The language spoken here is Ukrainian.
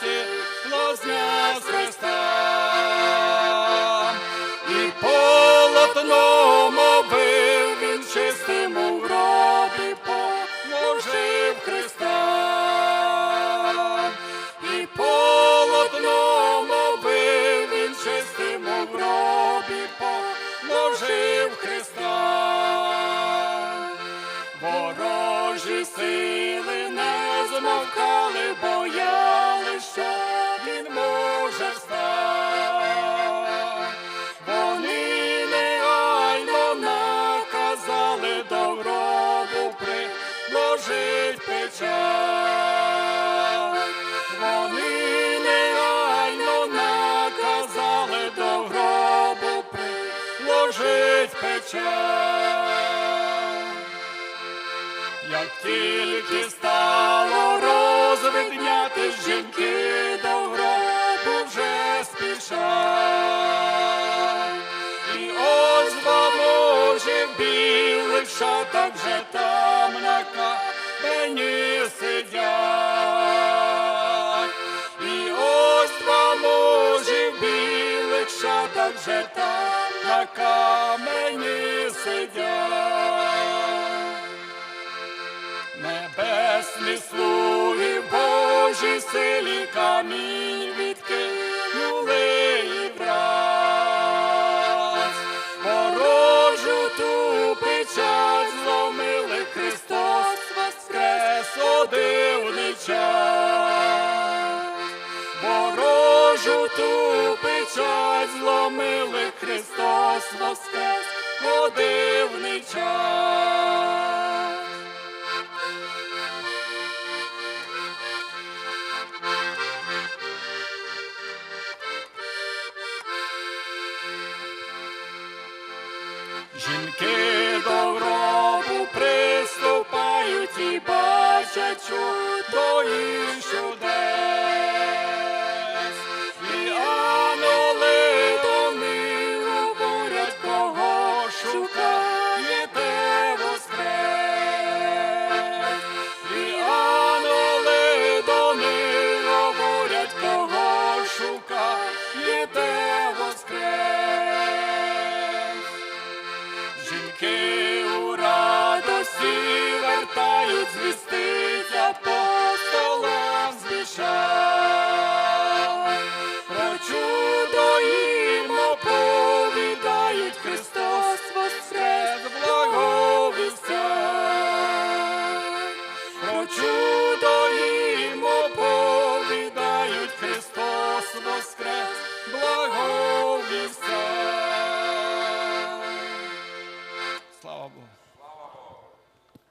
тіло зняв з. Приложить. Як тільки стало розвидняти, жінки до гробу вже спішать. І ось два мужі білих шатах вже там на камені сидять. І ось два мужі білих шатах вже там на камені сидять. Небесні слуги Божі силі камінь відкинули нас воскрес у дивний час. Жінки добробу приступають і бачать. you say.